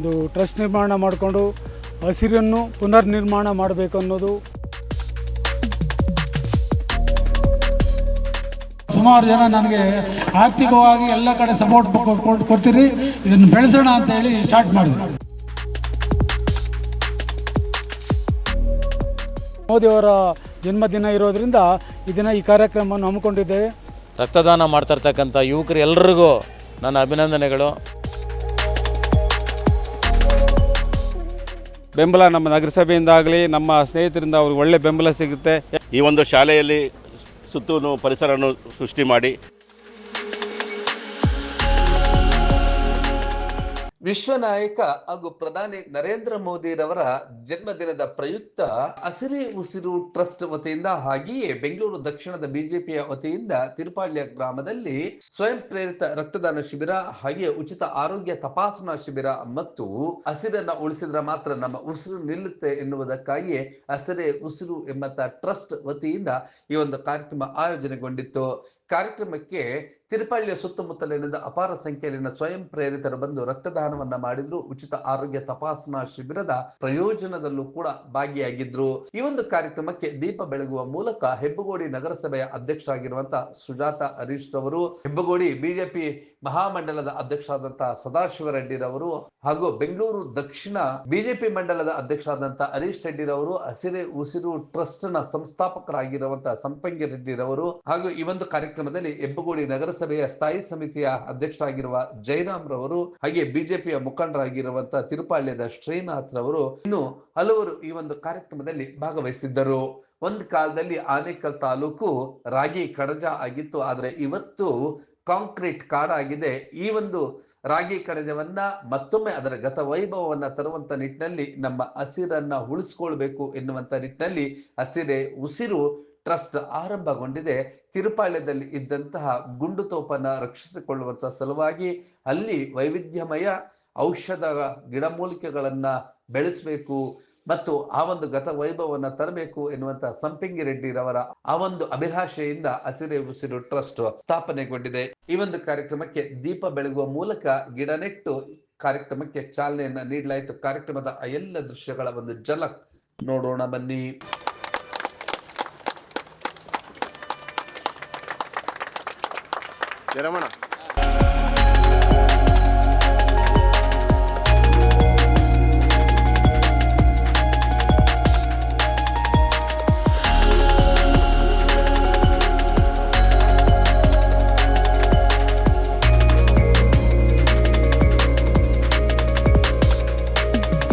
ಒಂದು ಟ್ರಸ್ಟ್ ನಿರ್ಮಾಣ ಮಾಡಿಕೊಂಡು ಹಸಿರನ್ನು ಪುನರ್ ನಿರ್ಮಾಣ ಮಾಡಬೇಕು ಅನ್ನೋದು. ಸುಮಾರು ಜನ ನನಗೆ ಆರ್ಥಿಕವಾಗಿ ಎಲ್ಲ ಕಡೆ ಸಪೋರ್ಟ್ ಕೊಡ್ತೀರಿ. ಇದನ್ನು ಬೆಳೆಸೋಣ ಅಂತ ಹೇಳಿ ಸ್ಟಾರ್ಟ್ ಮಾಡಿದ್ರು ಮೋದಿಯವರ ಜನ್ಮದಿನ ಇರೋದ್ರಿಂದ ಇದನ್ನ ಈ ಕಾರ್ಯಕ್ರಮವನ್ನು ಹಮ್ಮಿಕೊಂಡಿದ್ದೇವೆ. ರಕ್ತದಾನ ಮಾಡ್ತಾ ಇರ್ತಕ್ಕಂಥ ಯುವಕರು ಎಲ್ಲರಿಗೂ ನನ್ನ ಅಭಿನಂದನೆಗಳು. ಬೆಂಬಲ ನಮ್ಮ ನಗರಸಭೆಯಿಂದಾಗಲಿ, ನಮ್ಮ ಸ್ನೇಹಿತರಿಂದ ಅವ್ರಿಗೆ ಒಳ್ಳೆ ಬೆಂಬಲ ಸಿಗುತ್ತೆ. ಈ ಒಂದು ಶಾಲೆಯಲ್ಲಿ ಸುತ್ತೂ ಪರಿಸರವನ್ನು ಸೃಷ್ಟಿ ಮಾಡಿ. ವಿಶ್ವ ನಾಯಕ ಹಾಗೂ ಪ್ರಧಾನಿ ನರೇಂದ್ರ ಮೋದಿರವರ ಜನ್ಮದಿನದ ಪ್ರಯುಕ್ತ ಹಸಿರಿ ಉಸಿರು ಟ್ರಸ್ಟ್ ವತಿಯಿಂದ ಹಾಗೆಯೇ ಬೆಂಗಳೂರು ದಕ್ಷಿಣದ ಬಿಜೆಪಿಯ ವತಿಯಿಂದ ತಿರುಪಾಳ್ಯ ಗ್ರಾಮದಲ್ಲಿ ಸ್ವಯಂ ಪ್ರೇರಿತ ರಕ್ತದಾನ ಶಿಬಿರ ಹಾಗೆಯೇ ಉಚಿತ ಆರೋಗ್ಯ ತಪಾಸಣಾ ಶಿಬಿರ ಮತ್ತು ಹಸಿರನ್ನ ಉಳಿಸಿದ್ರೆ ಮಾತ್ರ ನಮ್ಮ ಉಸಿರು ನಿಲ್ಲುತ್ತೆ ಎನ್ನುವುದಕ್ಕಾಗಿಯೇ ಹಸಿರೇ ಉಸಿರು ಎಂಬಂತ ಟ್ರಸ್ಟ್ ವತಿಯಿಂದ ಈ ಒಂದು ಕಾರ್ಯಕ್ರಮ ಆಯೋಜನೆಗೊಂಡಿತ್ತು. ಕಾರ್ಯಕ್ರಮಕ್ಕೆ ತಿರುಪಳ್ಳಿಯ ಸುತ್ತಮುತ್ತಲಿನಿಂದ ಅಪಾರ ಸಂಖ್ಯೆಯಲ್ಲಿನ ಸ್ವಯಂ ಪ್ರೇರಿತರು ಬಂದು ರಕ್ತದಾನವನ್ನ ಮಾಡಿದ್ರು. ಉಚಿತ ಆರೋಗ್ಯ ತಪಾಸಣಾ ಶಿಬಿರದ ಪ್ರಯೋಜನದಲ್ಲೂ ಕೂಡ ಭಾಗಿಯಾಗಿದ್ರು. ಈ ಒಂದು ಕಾರ್ಯಕ್ರಮಕ್ಕೆ ದೀಪ ಬೆಳಗುವ ಮೂಲಕ ಹೆಬ್ಬಗೋಡಿ ನಗರಸಭೆಯ ಅಧ್ಯಕ್ಷರಾಗಿರುವಂತಹ ಸುಜಾತ ಹರೀಶ್ ರವರು, ಹೆಬ್ಬಗೋಡಿ ಬಿಜೆಪಿ ಮಹಾಮಂಡಲದ ಅಧ್ಯಕ್ಷರಾದಂತಹ ಸದಾಶಿವ ರೆಡ್ಡಿರವರು ಹಾಗೂ ಬೆಂಗಳೂರು ದಕ್ಷಿಣ ಬಿಜೆಪಿ ಮಂಡಲದ ಅಧ್ಯಕ್ಷರಾದಂತಹ ಹರೀಶ್ ರೆಡ್ಡಿರವರು, ಹಸಿರೆ ಉಸಿರು ಟ್ರಸ್ಟ್ನ ಸಂಸ್ಥಾಪಕರಾಗಿರುವಂತಹ ಸಂಪಂಗಿ ರೆಡ್ಡಿರವರು ಹಾಗೂ ಈ ಒಂದು ಕಾರ್ಯಕ್ರಮದಲ್ಲಿ ಹೆಬ್ಬಗೋಡಿ ನಗರಸಭೆಯ ಸ್ಥಾಯಿ ಸಮಿತಿಯ ಅಧ್ಯಕ್ಷರಾಗಿರುವ ಜಯರಾಮ್ ರವರು ಹಾಗೆ ಬಿಜೆಪಿಯ ಮುಖಂಡರಾಗಿರುವಂತಹ ತಿರುಪಾಳ್ಯದ ಶ್ರೀನಾಥ್ ರವರು ಇನ್ನು ಹಲವರು ಈ ಒಂದು ಕಾರ್ಯಕ್ರಮದಲ್ಲಿ ಭಾಗವಹಿಸಿದ್ದರು. ಒಂದು ಕಾಲದಲ್ಲಿ ಆನೇಕಲ್ ತಾಲೂಕು ರಾಗಿ ಕಡಜ ಆಗಿತ್ತು. ಆದರೆ ಇವತ್ತು ಕಾಂಕ್ರೀಟ್ ಕಾಡಾಗಿದೆ. ಈ ಒಂದು ರಾಗಿ ಕಣಜವನ್ನ ಮತ್ತೊಮ್ಮೆ ಅದರ ಗತ ವೈಭವವನ್ನ ತರುವಂತ ನಿಟ್ಟಿನಲ್ಲಿ ನಮ್ಮ ಹಸಿರನ್ನ ಉಳಿಸ್ಕೊಳ್ಬೇಕು ಎನ್ನುವಂತ ನಿಟ್ಟಿನಲ್ಲಿ ಹಸಿರೆ ಉಸಿರು ಟ್ರಸ್ಟ್ ಆರಂಭಗೊಂಡಿದೆ. ತಿರುಪಾಳ್ಯದಲ್ಲಿ ಇದ್ದಂತಹ ಗುಂಡು ತೋಪನ್ನ ರಕ್ಷಿಸಿಕೊಳ್ಳುವಂತ ಸಲುವಾಗಿ ಅಲ್ಲಿ ವೈವಿಧ್ಯಮಯ ಔಷಧ ಗಿಡಮೂಲಿಕೆಗಳನ್ನ ಬೆಳೆಸಬೇಕು. ಮತ್ತು ಆ ಒಂದು ಗತ ವೈಭವವನ್ನು ತರಬೇಕು ಎನ್ನುವಂತ ಸಂಪಿಂಗಿ ರೆಡ್ಡಿರವರ ಆ ಒಂದು ಅಭಿಲಾಷೆಯಿಂದ ಹಸಿರೆ ಉಸಿರು ಟ್ರಸ್ಟ್ ಸ್ಥಾಪನೆಗೊಂಡಿದೆ. ಈ ಒಂದು ಕಾರ್ಯಕ್ರಮಕ್ಕೆ ದೀಪ ಬೆಳಗುವ ಮೂಲಕ ಗಿಡ ನೆಟ್ಟು ಕಾರ್ಯಕ್ರಮಕ್ಕೆ ಚಾಲನೆಯನ್ನ ನೀಡಲಾಯಿತು. ಕಾರ್ಯಕ್ರಮದ ಎಲ್ಲ ದೃಶ್ಯಗಳ ಒಂದು ಜಲಕ್ ನೋಡೋಣ ಬನ್ನಿ. ರಮಣ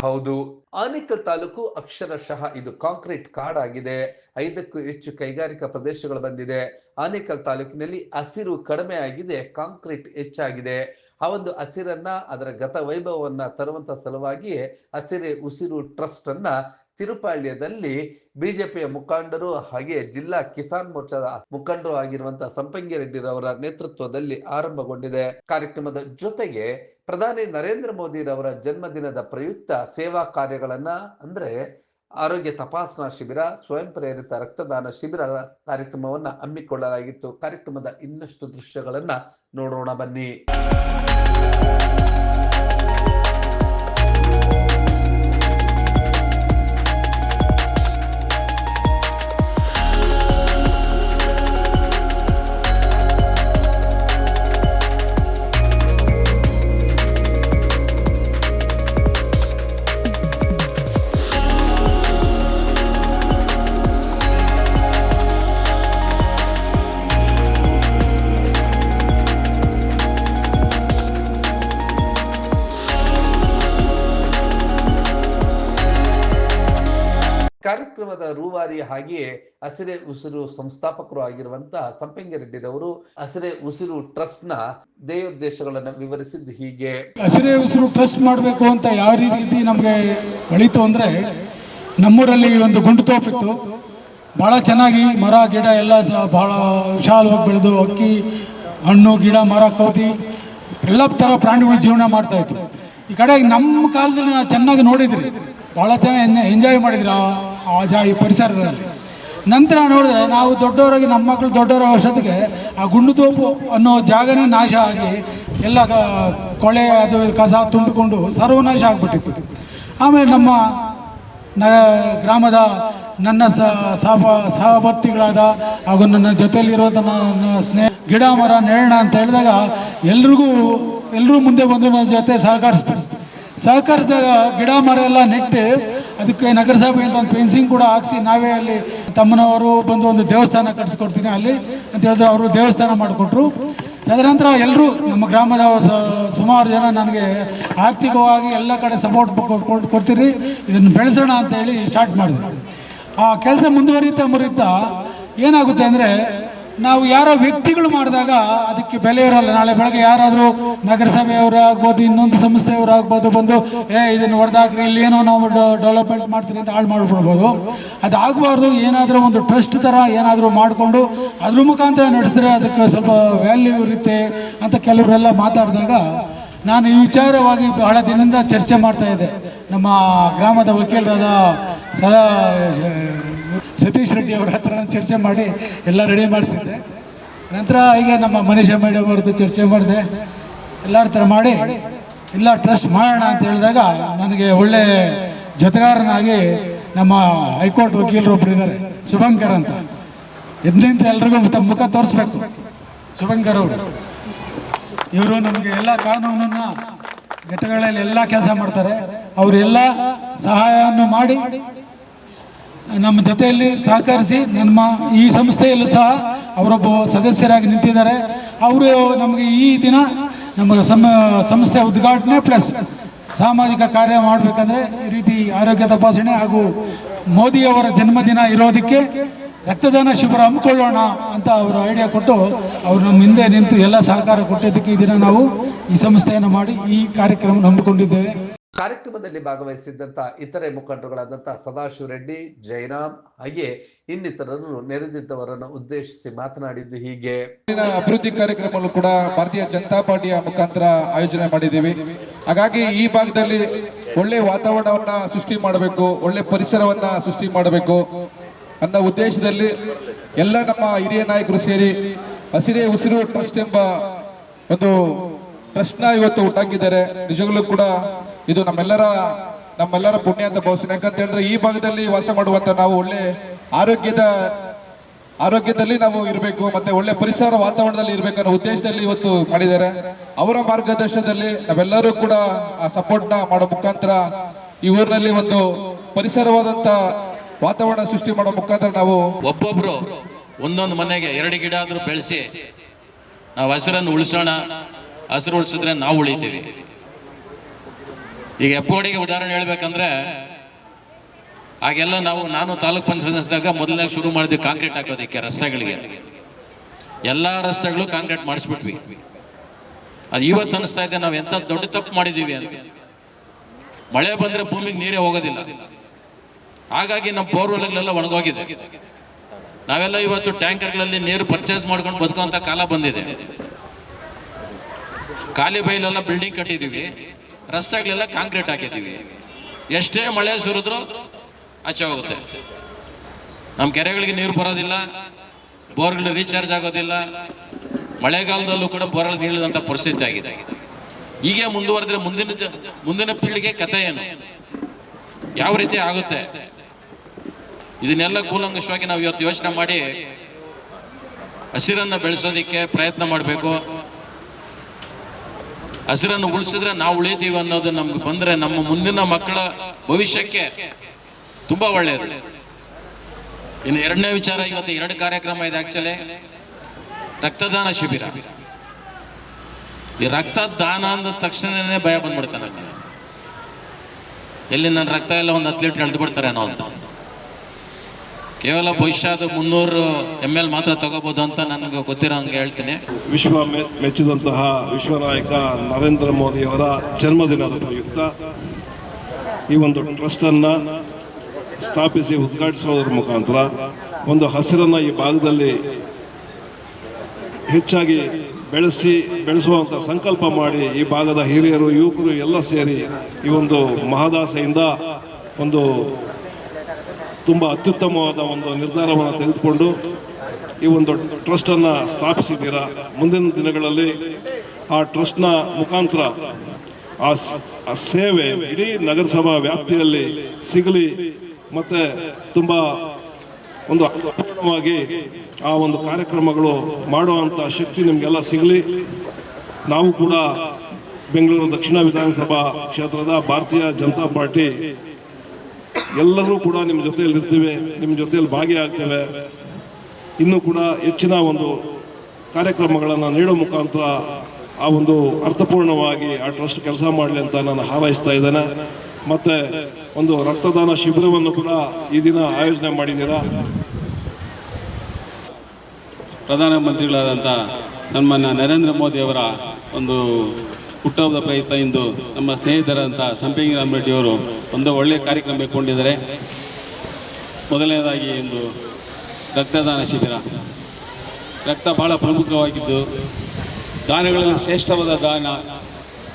ಹೌದು. ಆನೇಕಲ್ ತಾಲೂಕು ಅಕ್ಷರಶಃ ಇದು ಕಾಂಕ್ರೀಟ್ ಕಾಡಾಗಿದೆ ಐದಕ್ಕೂ ಹೆಚ್ಚು ಕೈಗಾರಿಕಾ ಪ್ರದೇಶಗಳು ಬಂದಿದೆ. ಆನೇಕಲ್ ತಾಲೂಕಿನಲ್ಲಿ ಹಸಿರು ಕಡಿಮೆ ಆಗಿದೆ, ಕಾಂಕ್ರೀಟ್ ಹೆಚ್ಚಾಗಿದೆ. ಆ ಒಂದು ಹಸಿರನ್ನ, ಅದರ ಗತ ವೈಭವವನ್ನ ತರುವಂತ ಸಲುವಾಗಿ ಹಸಿರೆ ಉಸಿರು ಟ್ರಸ್ಟ್ ಅನ್ನ ತಿರುಪಾಳ್ಯದಲ್ಲಿ ಬಿಜೆಪಿಯ ಮುಖಂಡರು ಹಾಗೆ ಜಿಲ್ಲಾ ಕಿಸಾನ್ ಮೋರ್ಚಾದ ಮುಖಂಡರು ಆಗಿರುವಂತಹ ಸಂಪಂಗಿ ರೆಡ್ಡಿರವರ ನೇತೃತ್ವದಲ್ಲಿ ಆರಂಭಗೊಂಡಿದೆ. ಕಾರ್ಯಕ್ರಮದ ಜೊತೆಗೆ ಪ್ರಧಾನಿ ನರೇಂದ್ರ ಮೋದಿರವರ ಜನ್ಮದಿನದ ಪ್ರಯುಕ್ತ ಸೇವಾ ಕಾರ್ಯಗಳನ್ನು ಅಂದ್ರೆ ಆರೋಗ್ಯ ತಪಾಸಣಾ ಶಿಬಿರ, ಸ್ವಯಂ ಪ್ರೇರಿತ ರಕ್ತದಾನ ಶಿಬಿರ ಕಾರ್ಯಕ್ರಮವನ್ನ ಹಮ್ಮಿಕೊಳ್ಳಲಾಗಿತ್ತು. ಕಾರ್ಯಕ್ರಮದ ಇನ್ನಷ್ಟು ದೃಶ್ಯಗಳನ್ನು ನೋಡೋಣ ಬನ್ನಿ. ರೂವಾರಿ ಹಾಗೆಯೇ ಹಸಿರೆ ಉಸಿರು ಸಂಸ್ಥಾಪಕರು ಆಗಿರುವಂತಹ ಸಂಪಂಗಿ ರೆಡ್ಡಿರವರು ಹಸಿರೆ ಉಸಿರು ಟ್ರಸ್ಟ್ನ ವಿವರಿಸಿದ್ದು ಹೀಗೆ. ಹಸಿರೆ ಉಸಿರು ಟ್ರಸ್ಟ್ ಮಾಡಬೇಕು ಅಂತ ಯಾವ ರೀತಿ ನಮಗೆ ಒಳಿತು ಅಂದ್ರೆ ನಮ್ಮೂರಲ್ಲಿ ಒಂದು ಗುಂಡು ತೋಪಿತ್ತು. ಭಾಳ ಚೆನ್ನಾಗಿ ಮರ, ಗಿಡ ಎಲ್ಲ ಭಾಳ ವಿಶಾಲವಾಗಿ ಬೆಳೆದು ಅಕ್ಕಿ, ಹಣ್ಣು, ಗಿಡ, ಮರ, ಕೋತಿ ಎಲ್ಲ ಥರ ಪ್ರಾಣಿಗಳು ಜೀವನ ಮಾಡ್ತಾ ಇತ್ತು. ಈ ಕಡೆ ನಮ್ಮ ಕಾಲದಲ್ಲಿ ನಾವು ಚೆನ್ನಾಗಿ ನೋಡಿದ್ರಿ. ಭಾಳ ಚೆನ್ನಾಗಿ ಎಂಜಾಯ್ ಮಾಡಿದ್ರಿ? ಆ- ಪರಿಸರದಲ್ಲಿ. ನಂತರ ನೋಡಿದ್ರೆ ನಾವು ದೊಡ್ಡವರಾಗಿ ನಮ್ಮ ಮಕ್ಕಳು ದೊಡ್ಡವರ ವರ್ಷದಕ್ಕೆ ಆ ಗುಂಡು ತೋಪು ಅನ್ನೋ ಜಾಗನೇ ನಾಶ ಆಗಿ ಎಲ್ಲ ಕೊಳೆ ಅದು ಕಸ ತುಂಬಿಕೊಂಡು ಸರ್ವನಾಶ ಆಗಿಬಿಟ್ಟಿತ್ತು. ಆಮೇಲೆ ನಮ್ಮ ನ ಗ್ರಾಮದ ನನ್ನ ಸಹ ಸಹವರ್ತಿಗಳಾದ ಹಾಗೂ ನನ್ನ ಜೊತೆಯಲ್ಲಿರುವಂಥ ನನ್ನ ಸ್ನೇಹ ಗಿಡ, ಮರ, ನೆರಣ ಅಂತ ಹೇಳಿದಾಗ ಎಲ್ರಿಗೂ ಎಲ್ಲರೂ ಮುಂದೆ ಬಂದು ನನ್ನ ಜೊತೆ ಸಹಕರಿಸ್ತಾರೆ. ಸಹಕರಿಸಿದಾಗ ಗಿಡ, ಮರ ಎಲ್ಲ ನೆಟ್ಟು ಅದಕ್ಕೆ ನಗರಸಭೆಯಿಂದ ಒಂದು ಫೆನ್ಸಿಂಗ್ ಕೂಡ ಹಾಕ್ಸಿ ನಾವೇ ಅಲ್ಲಿ ತಮ್ಮನವರು ಬಂದು ಒಂದು ದೇವಸ್ಥಾನ ಕಟ್ಸ್ಕೊಡ್ತೀನಿ ಅಲ್ಲಿ ಅಂತ ಹೇಳಿದ್ರೆ ಅವರು ದೇವಸ್ಥಾನ ಮಾಡಿಕೊಟ್ರು. ತದನಂತರ ಎಲ್ಲರೂ ನಮ್ಮ ಗ್ರಾಮದ ಸುಮಾರು ಜನ ನನಗೆ ಆರ್ಥಿಕವಾಗಿ ಎಲ್ಲ ಕಡೆ ಸಪೋರ್ಟ್ ಕೊಡ್ತೀರಿ. ಇದನ್ನು ಬೆಳೆಸೋಣ ಅಂತ ಹೇಳಿ ಸ್ಟಾರ್ಟ್ ಮಾಡಿದ್ರು ಆ ಕೆಲಸ ಮುಂದುವರಿತಾ ಮುರಿತಾ ಏನಾಗುತ್ತೆ ಅಂದರೆ ನಾವು ಯಾರೋ ವ್ಯಕ್ತಿಗಳು ಮಾಡಿದಾಗ ಅದಕ್ಕೆ ಬೆಲೆ ಇರಲ್ಲ. ನಾಳೆ ಬೆಳಗ್ಗೆ ಯಾರಾದರೂ ನಗರಸಭೆಯವರು ಆಗ್ಬೋದು, ಇನ್ನೊಂದು ಸಂಸ್ಥೆಯವರು ಆಗ್ಬೋದು ಬಂದು, ಏ, ಇದನ್ನು ಹೊಡೆದಾಕ್ರಿ, ಇಲ್ಲಿ ಏನೋ ನಾವು ಡೆವಲಪ್ಮೆಂಟ್ ಮಾಡ್ತೀನಿ ಅಂತ ಹಾಳು ಮಾಡ್ಬಿಡ್ಬೋದು. ಅದಾಗಬಾರ್ದು, ಏನಾದರೂ ಒಂದು ಟ್ರಸ್ಟ್ ಥರ ಏನಾದರೂ ಮಾಡಿಕೊಂಡು, ಅದ್ರ ಮುಖಾಂತರ ನಡೆಸಿದ್ರೆ ಅದಕ್ಕೆ ಸ್ವಲ್ಪ ವ್ಯಾಲ್ಯೂ ಇರುತ್ತೆ ಅಂತ ಕೆಲವರೆಲ್ಲ ಮಾತಾಡಿದಾಗ ನಾನು ಈ ವಿಚಾರವಾಗಿ ಬಹಳ ದಿನದಿಂದ ಚರ್ಚೆ ಮಾಡ್ತಾ ಇದ್ದೆ. ನಮ್ಮ ಗ್ರಾಮದ ವಕೀಲರಾದ ಸದಾ ಸತೀಶ್ ರೆಡ್ಡಿ ಅವ್ರ ಹತ್ರ ಚರ್ಚೆ ಮಾಡಿ ಎಲ್ಲ ರೆಡಿ ಮಾಡಿಸಿದ್ದೆ. ನಂತರ ಈಗ ನಮ್ಮ ಮನೀಷ ಮೇಡಮ್ ಅವ್ರದ್ದು ಚರ್ಚೆ ಮಾಡಿದೆ. ಎಲ್ಲರ ಥರ ಮಾಡಿ, ಇಲ್ಲ ಟ್ರಸ್ಟ್ ಮಾಡೋಣ ಅಂತ ಹೇಳಿದಾಗ ನನಗೆ ಒಳ್ಳೆ ಜೊತೆಗಾರನಾಗಿ ನಮ್ಮ ಹೈಕೋರ್ಟ್ ವಕೀಲರು ಒಬ್ಬರು ಇದ್ದಾರೆ ಶುಭಂಕರ್ ಅಂತ. ಎದ್ದಿಂತ ಎಲ್ರಿಗೂ ತಮ್ಮ ಮುಖ ತೋರಿಸ್ಬೇಕು, ಶುಭಂಕರ್ ಅವರು. ಇವರು ನಮಗೆ ಎಲ್ಲ ಕಾನೂನನ್ನು ಘಟಗಳಲ್ಲಿ ಎಲ್ಲ ಕೆಲಸ ಮಾಡ್ತಾರೆ. ಅವರೆಲ್ಲ ಸಹಾಯವನ್ನು ಮಾಡಿ ನಮ್ಮ ಜೊತೆಯಲ್ಲಿ ಸಹಕರಿಸಿ ನಮ್ಮ ಈ ಸಂಸ್ಥೆಯಲ್ಲೂ ಸಹ ಅವರೊಬ್ಬ ಸದಸ್ಯರಾಗಿ ನಿಂತಿದ್ದಾರೆ. ಅವರು ನಮಗೆ ಈ ದಿನ ನಮ್ಮ ಸಂಸ್ಥೆ ಉದ್ಘಾಟನೆ ಪ್ಲಸ್ ಸಾಮಾಜಿಕ ಕಾರ್ಯ ಮಾಡಬೇಕಂದ್ರೆ ಈ ರೀತಿ ಆರೋಗ್ಯ ತಪಾಸಣೆ ಹಾಗೂ ಮೋದಿಯವರ ಜನ್ಮದಿನ ಇರೋದಕ್ಕೆ ರಕ್ತದಾನ ಶಿಬಿರ ಹಮ್ಮಿಕೊಳ್ಳೋಣ ಅಂತ ಅವರು ಐಡಿಯಾ ಕೊಟ್ಟು ಅವರು ನಮ್ಮ ಹಿಂದೆ ನಿಂತು ಎಲ್ಲ ಸಹಕಾರ ಕೊಟ್ಟಿದ್ದಕ್ಕೆ ಈ ದಿನ ನಾವು ಈ ಸಂಸ್ಥೆಯನ್ನು ಮಾಡಿ ಈ ಕಾರ್ಯಕ್ರಮ ಹಮ್ಮಿಕೊಂಡಿದ್ದೇವೆ. ಕಾರ್ಯಕ್ರಮದಲ್ಲಿ ಭಾಗವಹಿಸಿದ್ದಂಥ ಇತರೆ ಮುಖಂಡರುಗಳಾದಂತಹ ಸದಾಶಿವ ರೆಡ್ಡಿ, ಜಯರಾಮ್, ಹಾಗೆ ಇನ್ನಿತರರು ನೆರೆದಿದ್ದವರನ್ನು ಉದ್ದೇಶಿಸಿ ಮಾತನಾಡಿದ್ದು ಹೀಗೆ. ಅಭಿವೃದ್ಧಿ ಕಾರ್ಯಕ್ರಮಗಳು ಕೂಡ ಭಾರತೀಯ ಜನತಾ ಪಾರ್ಟಿಯ ಮುಖಾಂತರ ಆಯೋಜನೆ ಮಾಡಿದ್ದೀವಿ. ಹಾಗಾಗಿ ಈ ಭಾಗದಲ್ಲಿ ಒಳ್ಳೆ ವಾತಾವರಣವನ್ನ ಸೃಷ್ಟಿ ಮಾಡಬೇಕು, ಒಳ್ಳೆ ಪರಿಸರವನ್ನ ಸೃಷ್ಟಿ ಮಾಡಬೇಕು ಅನ್ನೋ ಉದ್ದೇಶದಲ್ಲಿ ಎಲ್ಲ ನಮ್ಮ ಹಿರಿಯ ನಾಯಕರು ಸೇರಿ ಹಸಿರೇ ಉಸಿರು ಟ್ರಸ್ಟ್ ಎಂಬ ಒಂದು ಪ್ರಶ್ನ ಇವತ್ತು ಉಟ್ಟಾಕಿದ್ದಾರೆ ನಿಜಗಳೂ ಕೂಡ ಇದು ನಮ್ಮೆಲ್ಲರ ನಮ್ಮೆಲ್ಲರ ಪುಣ್ಯ ಅಂತ ಭಾವಿಸ್ತೀನಿ ಯಾಕಂತ ಹೇಳಿದ್ರೆ ಈ ಭಾಗದಲ್ಲಿ ವಾಸ ಮಾಡುವಂತ ನಾವು ಒಳ್ಳೆ ಆರೋಗ್ಯದ, ಆರೋಗ್ಯದಲ್ಲಿ ನಾವು ಇರಬೇಕು ಮತ್ತೆ ಒಳ್ಳೆ ಪರಿಸರ ವಾತಾವರಣದಲ್ಲಿ ಇರಬೇಕು ಅನ್ನೋ ಉದ್ದೇಶದಲ್ಲಿ ಇವತ್ತು ಮಾಡಿದ್ದಾರೆ. ಅವರ ಮಾರ್ಗದರ್ಶನದಲ್ಲಿ ನಾವೆಲ್ಲರೂ ಕೂಡ ಆ ಸಪೋರ್ಟ್ನ ಮಾಡೋ ಮುಖಾಂತರ ಈ ಊರಿನಲ್ಲಿ ಒಂದು ಪರಿಸರವಾದಂತ ವಾತಾವರಣ ಸೃಷ್ಟಿ ಮಾಡೋ ಮುಖಾಂತರ ನಾವು ಒಬ್ಬೊಬ್ರು ಒಂದೊಂದು ಮನೆಗೆ ಎರಡು ಗಿಡ ಆದ್ರೂ ಬೆಳೆಸಿ, ನಾವು ಹಸಿರನ್ನು ಉಳಿಸೋಣ, ಹಸಿರು ಉಳಿಸಿದ್ರೆ ನಾವು ಉಳಿತೀವಿ. ಈಗ ಎಪ್ಪೋಡಿಗೆ ಉದಾಹರಣೆ ಹೇಳ್ಬೇಕಂದ್ರೆ, ಹಾಗೆಲ್ಲ ನಾವು, ನಾನು ತಾಲೂಕ್ ಪಂಚಾಯತ್ದಾಗ ಮೊದಲನೇ ಶುರು ಮಾಡಿದ್ವಿ ಕಾಂಕ್ರೀಟ್ ಹಾಕೋದಕ್ಕೆ ರಸ್ತೆಗಳಿಗೆ. ಎಲ್ಲ ರಸ್ತೆಗಳು ಕಾಂಕ್ರೀಟ್ ಮಾಡಿಸ್ಬಿಟ್ವಿ. ಅದು ಇವತ್ತು ಅನಿಸ್ತಾ ಇದೆ, ನಾವು ಎಂತ ದೊಡ್ಡ ತಪ್ಪು ಮಾಡಿದೀವಿ ಅಂತ. ಮಳೆ ಬಂದ್ರೆ ಭೂಮಿಗೆ ನೀರೇ ಹೋಗೋದಿಲ್ಲ. ಹಾಗಾಗಿ ನಮ್ಮ ಬೋರ್ವೆಲ್ಗಳೆಲ್ಲ ಒಣಗೋಗಿದೆ. ನಾವೆಲ್ಲ ಇವತ್ತು ಟ್ಯಾಂಕರ್ಗಳಲ್ಲಿ ನೀರು ಪರ್ಚೇಸ್ ಮಾಡ್ಕೊಂಡು ಬದುಕುವಂತ ಕಾಲ ಬಂದಿದೆ. ಖಾಲಿ ಬೈಲೆಲ್ಲ ಬಿಲ್ಡಿಂಗ್ ಕಟ್ಟಿದೀವಿ ರಸ್ತೆಗಳೆಲ್ಲ ಕಾಂಕ್ರೀಟ್ ಹಾಕಿದ್ದೀವಿ. ಎಷ್ಟೇ ಮಳೆ ಸುರಿದ್ರು ಆಚೆ ಹೋಗುತ್ತೆ ನಮ್ಮ ಕೆರೆಗಳಿಗೆ ನೀರು ಬರೋದಿಲ್ಲ, ಬೋರ್ಗಳು ರೀಚಾರ್ಜ್ ಆಗೋದಿಲ್ಲ, ಮಳೆಗಾಲದಲ್ಲೂ ಕೂಡ ಬೋರ್ಗಳು ನೀಡದಂತ ಪರಿಸ್ಥಿತಿ ಆಗಿದೆ. ಹೀಗೆ ಮುಂದುವರೆದ್ರೆ ಮುಂದಿನ ಮುಂದಿನ ಪೀಳಿಗೆ ಕಥೆ ಏನು? ಯಾವ ರೀತಿ ಆಗುತ್ತೆ? ಇದನ್ನೆಲ್ಲ ಕೂಲಂಕಷವಾಗಿ ನಾವು ಇವತ್ತು ಯೋಚನೆ ಮಾಡಿ, ಹಸಿರನ್ನು ಬೆಳೆಸೋದಿಕ್ಕೆ ಪ್ರಯತ್ನ ಮಾಡಬೇಕು. ಹಸಿರನ್ನು ಉಳಿಸಿದ್ರೆ ನಾವು ಉಳಿತೀವಿ ಅನ್ನೋದು ನಮ್ಗೆ ಬಂದ್ರೆ ನಮ್ಮ ಮುಂದಿನ ಮಕ್ಕಳ ಭವಿಷ್ಯಕ್ಕೆ ತುಂಬಾ ಒಳ್ಳೆಯದು ಇನ್ನು ಎರಡನೇ ವಿಚಾರ, ಇವತ್ತು ಎರಡು ಕಾರ್ಯಕ್ರಮ ಇದೆ ಆಕ್ಚುಲಿ ರಕ್ತದಾನ ಶಿಬಿರ. ಈ ರಕ್ತದಾನ ಅಂದ ತಕ್ಷಣನೇ ಭಯ ಬಂದ್ಬಿಡ್ತಾನೆ ಎಲ್ಲಿ ನನ್ನ ರಕ್ತ ಎಲ್ಲ ಒಂದು ಹತ್ತು ಲೀಟರ್ ಬಿಡ್ತಾರೆ ಅನ್ನೋ ಅಂತ. ಕೇವಲ ಭವಿಷ್ಯದ ಮುನ್ನೂರು ಎಂ ಎಲ್ ಮಾತ್ರ ತಗೋಬಹುದು ಅಂತ ನನಗೆ ಗೊತ್ತಿರೋ ಹಂಗೆ ಹೇಳ್ತೀನಿ. ವಿಶ್ವ ಮೆಚ್ಚಿದಂತಹ ವಿಶ್ವ ನಾಯಕ ನರೇಂದ್ರ ಮೋದಿಯವರ ಜನ್ಮದಿನದ ಪ್ರಯುಕ್ತ ಈ ಒಂದು ಟ್ರಸ್ಟನ್ನು ಸ್ಥಾಪಿಸಿ ಉದ್ಘಾಟಿಸೋದ್ರ ಮುಖಾಂತರ ಒಂದು ಹಸಿರನ್ನು ಈ ಭಾಗದಲ್ಲಿ ಹೆಚ್ಚಾಗಿ ಬೆಳೆಸಿ ಬೆಳೆಸುವಂಥ ಸಂಕಲ್ಪ ಮಾಡಿ ಈ ಭಾಗದ ಹಿರಿಯರು, ಯುವಕರು ಎಲ್ಲ ಸೇರಿ ಈ ಒಂದು ಮಹದಾಸೆಯಿಂದ ಒಂದು ತುಂಬ ಅತ್ಯುತ್ತಮವಾದ ಒಂದು ನಿರ್ಧಾರವನ್ನು ತೆಗೆದುಕೊಂಡು ಈ ಒಂದು ಟ್ರಸ್ಟನ್ನು ಸ್ಥಾಪಿಸಿದ್ದೀರಾ? ಮುಂದಿನ ದಿನಗಳಲ್ಲಿ ಆ ಟ್ರಸ್ಟ್ನ ಮುಖಾಂತರ ಆ ಸೇವೆ ಇಡೀ ನಗರಸಭಾ ವ್ಯಾಪ್ತಿಯಲ್ಲಿ ಸಿಗಲಿ ಮತ್ತೆ ತುಂಬ ಒಂದು ಅರ್ಥಪೂರ್ಣವಾಗಿ ಆ ಒಂದು ಕಾರ್ಯಕ್ರಮಗಳು ಮಾಡುವಂಥ ಶಕ್ತಿ ನಿಮಗೆಲ್ಲ ಸಿಗಲಿ. ನಾವು ಕೂಡ ಬೆಂಗಳೂರು ದಕ್ಷಿಣ ವಿಧಾನಸಭಾ ಕ್ಷೇತ್ರದ ಭಾರತೀಯ ಜನತಾ ಪಾರ್ಟಿ ಎಲ್ಲರೂ ಕೂಡ ನಿಮ್ಮ ಜೊತೆಯಲ್ಲಿ ಇರ್ತೀವಿ ನಿಮ್ಮ ಜೊತೆಯಲ್ಲಿ ಭಾಗಿಯಾಗ್ತೇವೆ. ಇನ್ನೂ ಕೂಡ ಹೆಚ್ಚಿನ ಒಂದು ಕಾರ್ಯಕ್ರಮಗಳನ್ನು ನೀಡೋ ಮುಖಾಂತರ ಆ ಒಂದು ಅರ್ಥಪೂರ್ಣವಾಗಿ ಆ ಟ್ರಸ್ಟ್ ಕೆಲಸ ಮಾಡಲಿ ಅಂತ ನಾನು ಹಾರೈಸ್ತಾ ಇದ್ದೇನೆ. ಮತ್ತೆ ಒಂದು ರಕ್ತದಾನ ಶಿಬಿರವನ್ನು ಕೂಡ ಈ ದಿನ ಆಯೋಜನೆ ಮಾಡಿದ್ದೀರಾ? ಪ್ರಧಾನಮಂತ್ರಿಗಳಾದಂಥ ಸನ್ಮಾನ್ಯ ನರೇಂದ್ರ ಮೋದಿಯವರ ಒಂದು ಹುಟ್ಟುಹಬ್ಬದ ಪ್ರಯುಕ್ತ ಇಂದು ನಮ್ಮ ಸ್ನೇಹಿತರಾದಂಥ ಸಂಪಿಂಗಿ ರಾಮರೆಡ್ಡಿಯವರು ಒಂದು ಒಳ್ಳೆಯ ಕಾರ್ಯಕ್ರಮ ಕೊಂಡಿದ್ದಾರೆ ಮೊದಲನೇದಾಗಿ ಇಂದು ರಕ್ತದಾನ ಶಿಬಿರ. ರಕ್ತ ಬಹಳ ಪ್ರಮುಖವಾಗಿದ್ದು, ದಾನಗಳಲ್ಲಿ ಶ್ರೇಷ್ಠವಾದ ದಾನ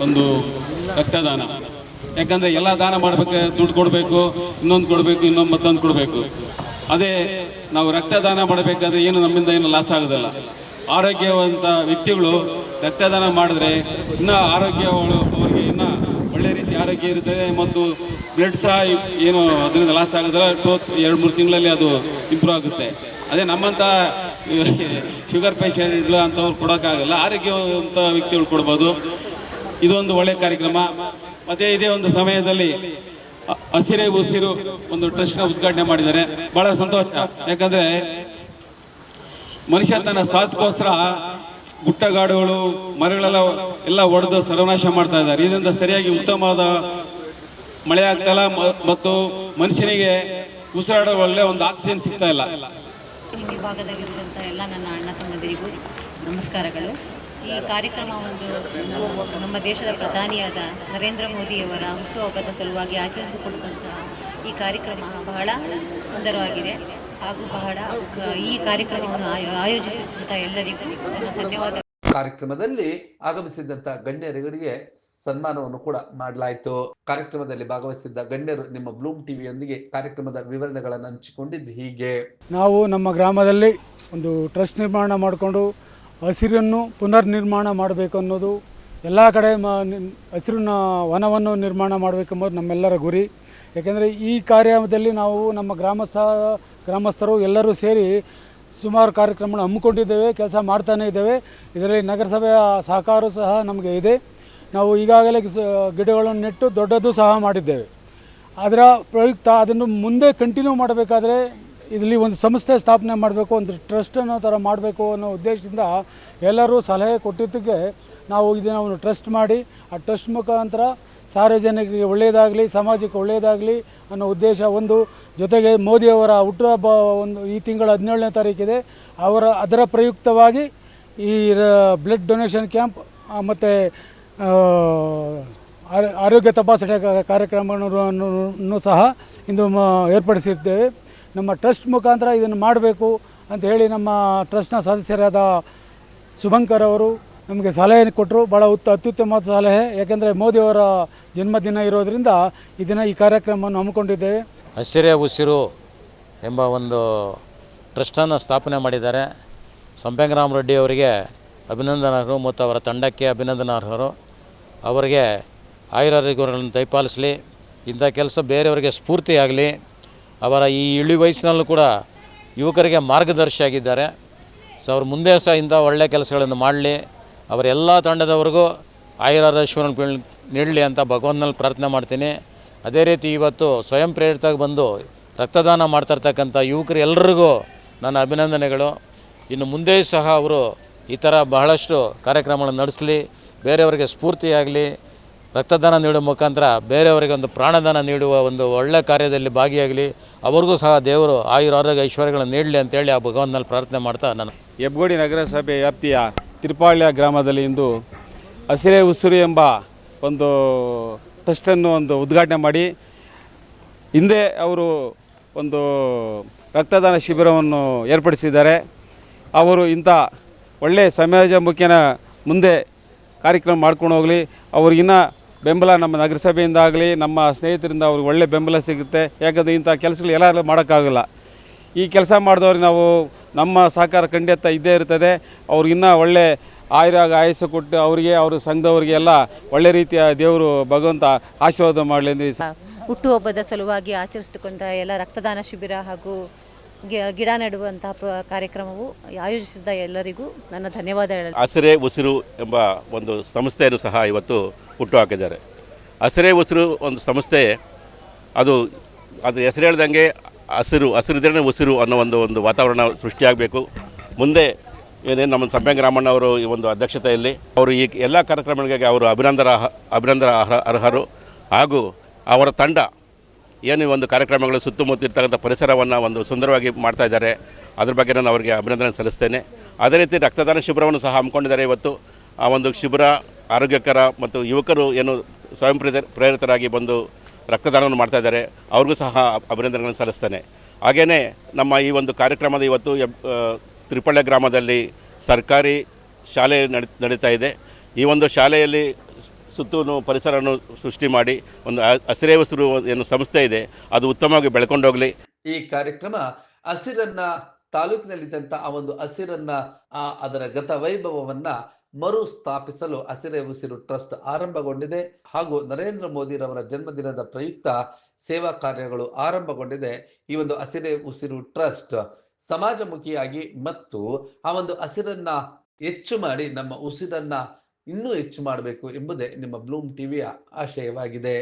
ಒಂದು ರಕ್ತದಾನ. ಯಾಕಂದರೆ ಎಲ್ಲ ದಾನ ಮಾಡಬೇಕು ದುಡ್ಡು ಕೊಡಬೇಕು, ಇನ್ನೊಂದು ಕೊಡಬೇಕು, ಇನ್ನೊಂದು ಮತ್ತೊಂದು ಕೊಡಬೇಕು. ಅದೇ ನಾವು ರಕ್ತದಾನ ಮಾಡಬೇಕಾದ್ರೆ ಏನು ನಮ್ಮಿಂದ ಏನು ಲಾಸ್ ಆಗೋದಿಲ್ಲ. ಆರೋಗ್ಯವಂತ ವ್ಯಕ್ತಿಗಳು ರಕ್ತದಾನ ಮಾಡಿದ್ರೆ ಇನ್ನೂ ಆರೋಗ್ಯ ಅವರಿಗೆ ಇನ್ನೂ ಒಳ್ಳೆ ರೀತಿ ಆರೋಗ್ಯ ಇರುತ್ತದೆ ಮತ್ತು ಬ್ಲಡ್ ಸಹ ಏನು ಅದರಿಂದ ಲಾಸ್ ಆಗೋದಿಲ್ಲ. ಟೂ, ಎರಡು, ಮೂರು ತಿಂಗಳಲ್ಲಿ ಅದು ಇಂಪ್ರೂವ್ ಆಗುತ್ತೆ. ಅದೇ ನಮ್ಮಂಥ ಶುಗರ್ ಪೇಷಂಟ್ಗಳು ಅಂಥವ್ರು ಕೊಡೋಕ್ಕಾಗಲ್ಲ. ಆರೋಗ್ಯವಂತ ವ್ಯಕ್ತಿಗಳು ಕೊಡ್ಬೋದು. ಇದೊಂದು ಒಳ್ಳೆಯ ಕಾರ್ಯಕ್ರಮ. ಮತ್ತೆ ಇದೇ ಒಂದು ಸಮಯದಲ್ಲಿ ಹಸಿರೇ ಉಸಿರು ಒಂದು ಟ್ರಸ್ಟ್ನ ಉದ್ಘಾಟನೆ ಮಾಡಿದ್ದಾರೆ. ಬಹಳ ಸಂತೋಷ. ಯಾಕಂದ್ರೆ ಮನುಷ್ಯ ತನ್ನ ಸ್ವಾರ್ಥಕ್ಕೋಸ್ಕರ ಗುಟ್ಟಗಾಡುಗಳು, ಮರಗಳೆಲ್ಲ ಎಲ್ಲ ಒಡೆದು ಸರ್ವನಾಶ ಮಾಡ್ತಾ ಇದ್ದಾರೆ. ಇದರಿಂದ ಸರಿಯಾಗಿ ಉತ್ತಮವಾದ ಮಳೆ ಆಗ್ತಾ ಇಲ್ಲ. ಮತ್ತು ಮನುಷ್ಯನಿಗೆ ಉಸಿರಾಡೋ ಒಳ್ಳೆ ಒಂದು ಆಕ್ಸಿಜನ್ ಸಿಗ್ತಾ ಇಲ್ಲ. ಈ ವಿಭಾಗದಲ್ಲಿರುವಂಥ ಎಲ್ಲ ನನ್ನ ಅಣ್ಣ ತಮ್ಮಂದಿರಿಗೂ ನಮಸ್ಕಾರಗಳು. ಈ ಕಾರ್ಯಕ್ರಮ ಒಂದು ನಮ್ಮ- ದೇಶದ ಪ್ರಧಾನಿಯಾದ ನರೇಂದ್ರ ಮೋದಿಯವರ ಹುಟ್ಟುಹಬ್ಬದ ಸಲುವಾಗಿ ಆಚರಿಸಿಕೊಡುವಂತಹ ಈ ಕಾರ್ಯಕ್ರಮ ಬಹಳ ಸುಂದರವಾಗಿದೆ. ಹಾಗೂ ಬಹಳ ಈ ಕಾರ್ಯಕ್ರಮವನ್ನು ಆಯೋ- ಆಯೋಜಿಸಿದಂಥ ಎಲ್ಲರಿಗೂ ನನ್ನ ಧನ್ಯವಾದ. ಕಾರ್ಯಕ್ರಮದಲ್ಲಿ ಆಗಮಿಸಿದಂತ ಗಣ್ಯರುಗಳಿಗೆ ಸನ್ಮಾನವನ್ನು ಕೂಡ ಮಾಡಲಾಯಿತು. ಕಾರ್ಯಕ್ರಮದಲ್ಲಿ ಭಾಗವಹಿಸಿದ್ದ ಗಣ್ಯರು ನಿಮ್ಮ ಬ್ಲೂಮ್ ಟಿವಿಯೊಂದಿಗೆ ಕಾರ್ಯಕ್ರಮದ ವಿವರಣೆಗಳನ್ನು ಹಂಚಿಕೊಂಡಿದ್ದು ಹೀಗೆ. ನಾವು ನಮ್ಮ ಗ್ರಾಮದಲ್ಲಿ ಒಂದು ಟ್ರಸ್ಟ್ ನಿರ್ಮಾಣ ಮಾಡಿಕೊಂಡು ಹಸಿರನ್ನು ಪುನರ್ ನಿರ್ಮಾಣ ಮಾಡಬೇಕು ಅನ್ನೋದು ಎಲ್ಲ ಕಡೆ ಮ ನಿ- ಹಸಿರನ್ನ ವನವನ್ನು ನಿರ್ಮಾಣ ಮಾಡಬೇಕೆಂಬುದು ನಮ್ಮೆಲ್ಲರ ಗುರಿ. ಯಾಕೆಂದರೆ ಈ ಕಾರ್ಯದಲ್ಲಿ ನಾವು ನಮ್ಮ ಗ್ರಾಮಸ್ಥ ಗ್ರಾಮಸ್ಥರು ಎಲ್ಲರೂ ಸೇರಿ ಸುಮಾರು ಕಾರ್ಯಕ್ರಮಗಳನ್ನು ಹಮ್ಮಿಕೊಂಡಿದ್ದೇವೆ, ಕೆಲಸ ಮಾಡ್ತಾನೇ ಇದ್ದೇವೆ. ಇದರಲ್ಲಿ ನಗರಸಭೆಯ ಸಹಕಾರ ಸಹ ನಮಗೆ ಇದೆ. ನಾವು ಈಗಾಗಲೇ ಗಿಡಗಳನ್ನು ನೆಟ್ಟು ದೊಡ್ಡದು ಸಹ ಮಾಡಿದ್ದೇವೆ. ಅದರ ಪ್ರಯುಕ್ತ ಅದನ್ನು ಮುಂದೆ ಕಂಟಿನ್ಯೂ ಮಾಡಬೇಕಾದ್ರೆ ಇದರಲ್ಲಿ ಒಂದು ಸಂಸ್ಥೆ ಸ್ಥಾಪನೆ ಮಾಡಬೇಕು, ಒಂದು ಟ್ರಸ್ಟ್ ಅನ್ನೋ ಥರ ಮಾಡಬೇಕು ಅನ್ನೋ ಉದ್ದೇಶದಿಂದ ಎಲ್ಲರೂ ಸಲಹೆ ಕೊಟ್ಟಿದ್ದಕ್ಕೆ ನಾವು ಇದನ್ನು ಒಂದು ಟ್ರಸ್ಟ್ ಮಾಡಿ, ಆ ಟ್ರಸ್ಟ್ ಮುಖಾಂತರ ಸಾರ್ವಜನಿಕರಿಗೆ ಒಳ್ಳೆಯದಾಗಲಿ ಸಮಾಜಕ್ಕೆ ಒಳ್ಳೆಯದಾಗಲಿ ಅನ್ನೋ ಉದ್ದೇಶ ಒಂದು. ಜೊತೆಗೆ ಮೋದಿಯವರ ಹುಟ್ಟುಹಬ್ಬ ಒಂದು ಈ ತಿಂಗಳ ಹದಿನೇಳನೇ ತಾರೀಕಿದೆ. ಅವರ, ಅದರ ಪ್ರಯುಕ್ತವಾಗಿ ಈ ಬ್ಲಡ್ ಡೊನೇಷನ್ ಕ್ಯಾಂಪ್ ಮತ್ತು ಆರೋಗ್ಯ ತಪಾಸಣೆ ಕಾರ್ಯಕ್ರಮವನ್ನು ಸಹ ಇಂದು ಏರ್ಪಡಿಸಿದ್ದೇವೆ. ನಮ್ಮ ಟ್ರಸ್ಟ್ ಮುಖಾಂತರ ಇದನ್ನು ಮಾಡಬೇಕು ಅಂತ ಹೇಳಿ ನಮ್ಮ ಟ್ರಸ್ಟ್ನ ಸದಸ್ಯರಾದ ಶುಭಂಕರ್ ಅವರು ನಮಗೆ ಸಲಹೆ ಕೊಟ್ಟರು ಭಾಳ ಉತ್ತ, ಅತ್ಯುತ್ತಮವಾದ ಸಲಹೆ. ಯಾಕೆಂದರೆ ಮೋದಿಯವರ ಜನ್ಮದಿನ ಇರೋದರಿಂದ ಇದನ್ನು ಈ ಕಾರ್ಯಕ್ರಮವನ್ನು ಹಮ್ಮಿಕೊಂಡಿದ್ದೇವೆ. ಹಸಿರೇ ಉಸಿರು ಎಂಬ ಒಂದು ಟ್ರಸ್ಟನ್ನು ಸ್ಥಾಪನೆ ಮಾಡಿದ್ದಾರೆ. ಸಂಪಂಗರಾಮ ರೆಡ್ಡಿ ಅವರಿಗೆ ಅಭಿನಂದನಾರ್ಹರು, ಮತ್ತು ಅವರ ತಂಡಕ್ಕೆ ಅಭಿನಂದನಾರ್ಹರು. ಅವರಿಗೆ ಆಯುರಾರೋಗ್ಯಗಳನ್ನು ದಯಪಾಲಿಸಲಿ ಇಂಥ ಕೆಲಸ ಬೇರೆಯವರಿಗೆ ಸ್ಫೂರ್ತಿಯಾಗಲಿ ಅವರ ಈ ಇಳಿ ವಯಸ್ಸಿನಲ್ಲೂ ಕೂಡ ಯುವಕರಿಗೆ ಮಾರ್ಗದರ್ಶಿಯಾಗಿದ್ದಾರೆ. ಸೊ ಅವ್ರು ಮುಂದೆ ಸಹ ಇಂಥ ಒಳ್ಳೆಯ ಕೆಲಸಗಳನ್ನು ಮಾಡಲಿ. ಅವರ ತಂಡದವ್ರಿಗೂ ತಂಡದವರೆಗೂ ಆಯುರಾರೋಗ್ಯವನ್ನು ನೀಡಲಿ ಅಂತ ಭಗವಂತನಲ್ಲಿ ಪ್ರಾರ್ಥನೆ ಮಾಡ್ತೀನಿ. ಅದೇ ರೀತಿ ಇವತ್ತು ಸ್ವಯಂ ಪ್ರೇರಿತಾಗಿ ಬಂದು ರಕ್ತದಾನ ಮಾಡ್ತಾಯಿರ್ತಕ್ಕಂಥ ಯುವಕರು ಎಲ್ಲರಿಗೂ ನನ್ನ ಅಭಿನಂದನೆಗಳು. ಇನ್ನು ಮುಂದೆ ಸಹ ಅವರು ಈ ಥರ ಬಹಳಷ್ಟು ಕಾರ್ಯಕ್ರಮಗಳನ್ನು ನಡೆಸಲಿ, ಬೇರೆಯವರಿಗೆ ಸ್ಫೂರ್ತಿಯಾಗಲಿ, ರಕ್ತದಾನ ನೀಡುವ ಮುಖಾಂತರ ಬೇರೆಯವರಿಗೆ ಒಂದು ಪ್ರಾಣದಾನ ನೀಡುವ ಒಂದು ಒಳ್ಳೆ ಕಾರ್ಯದಲ್ಲಿ ಭಾಗಿಯಾಗಲಿ, ಅವ್ರಿಗೂ ಸಹ ದೇವರು ಆಯುರ ಆರೋಗ್ಯ ಐಶ್ವರ್ಯಗಳನ್ನು ನೀಡಲಿ ಅಂತೇಳಿ ಆ ಭಗವಂತನಲ್ಲಿ ಪ್ರಾರ್ಥನೆ ಮಾಡ್ತಾ ನಾನು ಹೆಬ್ಗೋಡಿ ನಗರಸಭೆ ವ್ಯಾಪ್ತಿಯ ತಿರುಪಾಳ್ಯ ಗ್ರಾಮದಲ್ಲಿ ಇಂದು ಹಸಿರೆ ಉಸಿರು ಎಂಬ ಒಂದು ಟ್ರಸ್ಟನ್ನು ಒಂದು ಉದ್ಘಾಟನೆ ಮಾಡಿ, ಹಿಂದೆ ಅವರು ಒಂದು ರಕ್ತದಾನ ಶಿಬಿರವನ್ನು ಏರ್ಪಡಿಸಿದ್ದಾರೆ. ಅವರು ಇಂಥ ಒಳ್ಳೆಯ ಸಮಾಜಮುಖಿನ ಮುಂದೆ ಕಾರ್ಯಕ್ರಮ ಮಾಡ್ಕೊಂಡು ಹೋಗಲಿ ಅವ್ರಿಗಿನ್ನ ಬೆಂಬಲ ನಮ್ಮ ನಗರಸಭೆಯಿಂದ ಆಗಲಿ, ನಮ್ಮ ಸ್ನೇಹಿತರಿಂದ ಅವ್ರಿಗೆ ಒಳ್ಳೆ ಬೆಂಬಲ ಸಿಗುತ್ತೆ. ಯಾಕಂದರೆ ಇಂಥ ಕೆಲಸಗಳು ಎಲ್ಲರೂ ಮಾಡೋಕ್ಕಾಗಲ್ಲ. ಈ ಕೆಲಸ ಮಾಡಿದವ್ರಿಗೆ ನಾವು ನಮ್ಮ ಸಹಕಾರ ಖಂಡಿತ ಇದ್ದೇ ಇರ್ತದೆ. ಅವ್ರಿಗಿನ್ನ ಒಳ್ಳೆ ಆಯುರಾಗ ಆಯಸ್ಸು ಕೊಟ್ಟು ಅವರಿಗೆ ಅವರು ಸಂಘದವ್ರಿಗೆ ಎಲ್ಲ ಒಳ್ಳೆ ರೀತಿಯ ದೇವರು ಭಗವಂತ ಆಶೀರ್ವಾದ ಮಾಡಲಿ ಎಂದು ಹುಟ್ಟುಹಬ್ಬದ ಸಲುವಾಗಿ ಆಚರಿಸಿಕೊಂಡ ಎಲ್ಲ ರಕ್ತದಾನ ಶಿಬಿರ ಹಾಗೂ ಗಿ- ಗಿಡ ನೆಡುವಂತಹ ಕಾರ್ಯಕ್ರಮವು ಆಯೋಜಿಸಿದ್ದ ಎಲ್ಲರಿಗೂ ನನ್ನ ಧನ್ಯವಾದ ಹೇಳಲು ಹಸಿರೇ ಉಸಿರು ಎಂಬ ಒಂದು ಸಂಸ್ಥೆಯನ್ನು ಸಹ ಇವತ್ತು ಹುಟ್ಟು ಹಾಕಿದ್ದಾರೆ. ಹಸಿರೇ ಉಸಿರು ಒಂದು ಸಂಸ್ಥೆ ಅದು ಅದು ಹೆಸರು ಹೇಳ್ದಂಗೆ ಹಸಿರು, ಹಸಿರಿದ್ರೇ ಉಸಿರು ಅನ್ನೋ ಒಂದು ಒಂದು ವಾತಾವರಣ ಸೃಷ್ಟಿಯಾಗಬೇಕು. ಮುಂದೆ ಏನೇನು ನಮ್ಮ ಸಂಪಂಗ ರಾಮಣ್ಣ ಅವರು ಈ ಒಂದು ಅಧ್ಯಕ್ಷತೆಯಲ್ಲಿ, ಅವರು ಈ ಎಲ್ಲ ಕಾರ್ಯಕ್ರಮಗಳಿಗೆ ಅವರು ಅಭಿನಂದನ ಅರ್ಹ- ಅರ್ಹರು. ಹಾಗೂ ಅವರ ತಂಡ ಏನು ಒಂದು ಕಾರ್ಯಕ್ರಮಗಳು ಸುತ್ತಮುತ್ತ ಇರ್ತಕ್ಕಂಥ ಪರಿಸರವನ್ನು ಒಂದು ಸುಂದರವಾಗಿ ಮಾಡ್ತಾ ಇದ್ದಾರೆ. ಅದ್ರ ಬಗ್ಗೆ ನಾನು ಅವರಿಗೆ ಅಭಿನಂದನೆ ಸಲ್ಲಿಸ್ತೇನೆ. ಅದೇ ರೀತಿ ರಕ್ತದಾನ ಶಿಬಿರವನ್ನು ಸಹ ಹಮ್ಮಿಕೊಂಡಿದ್ದಾರೆ ಇವತ್ತು. ಆ ಒಂದು ಶಿಬಿರ ಆರೋಗ್ಯಕರ ಮತ್ತು ಯುವಕರು ಏನು ಸ್ವಯಂ ಪ್ರೇರಿತರಾಗಿ ಬಂದು ರಕ್ತದಾನವನ್ನು ಮಾಡ್ತಾ ಇದ್ದಾರೆ. ಅವ್ರಿಗೂ ಸಹ ಅಭಿನಂದನೆಗಳನ್ನು ಸಲ್ಲಿಸ್ತೇನೆ. ಹಾಗೆಯೇ ನಮ್ಮ ಈ ಒಂದು ಕಾರ್ಯಕ್ರಮದ ಇವತ್ತು ತ್ರಿಪಳ್ಳ ಗ್ರಾಮದಲ್ಲಿ ಸರ್ಕಾರಿ ಶಾಲೆ ನಡಿ, ನಡೀತಾ ಇದೆ. ಈ ಒಂದು ಶಾಲೆಯಲ್ಲಿ ಸುತ್ತೂ ಪರಿಸರವನ್ನು ಸೃಷ್ಟಿ ಮಾಡಿ ಒಂದು ಹಸಿರೇ ಏನು ಸಂಸ್ಥೆ ಇದೆ. ಅದು ಉತ್ತಮವಾಗಿ ಬೆಳ್ಕೊಂಡೋಗಲಿ ಈ ಕಾರ್ಯಕ್ರಮ ಹಸಿರನ್ನ ತಾಲೂಕಿನಲ್ಲಿದ್ದಂಥ ಆ ಒಂದು ಹಸಿರನ್ನ ಅದರ ಗತ ವೈಭವವನ್ನ ಮರು ಸ್ಥಾಪಿಸಲು ಹಸಿರೇ ಉಸಿರು ಟ್ರಸ್ಟ್ ಆರಂಭಗೊಂಡಿದೆ ಹಾಗೂ ನರೇಂದ್ರ ಮೋದಿರವರ ಜನ್ಮದಿನದ ಪ್ರಯುಕ್ತ ಸೇವಾ ಕಾರ್ಯಗಳು ಆರಂಭಗೊಂಡಿದೆ. ಈ ಒಂದು ಹಸಿರೆ ಉಸಿರು ಟ್ರಸ್ಟ್ ಸಮಾಜಮುಖಿಯಾಗಿ ಮತ್ತು ಆ ಒಂದು ಹಸಿರನ್ನ ಹೆಚ್ಚು ಮಾಡಿ ನಮ್ಮ ಉಸಿರನ್ನ ಇನ್ನೂ ಹೆಚ್ಚು ಮಾಡಬೇಕು ಎಂಬುದೇ ನಿಮ್ಮ ಬ್ಲೂಮ್ ಟಿವಿಯ ಆಶಯವಾಗಿದೆ.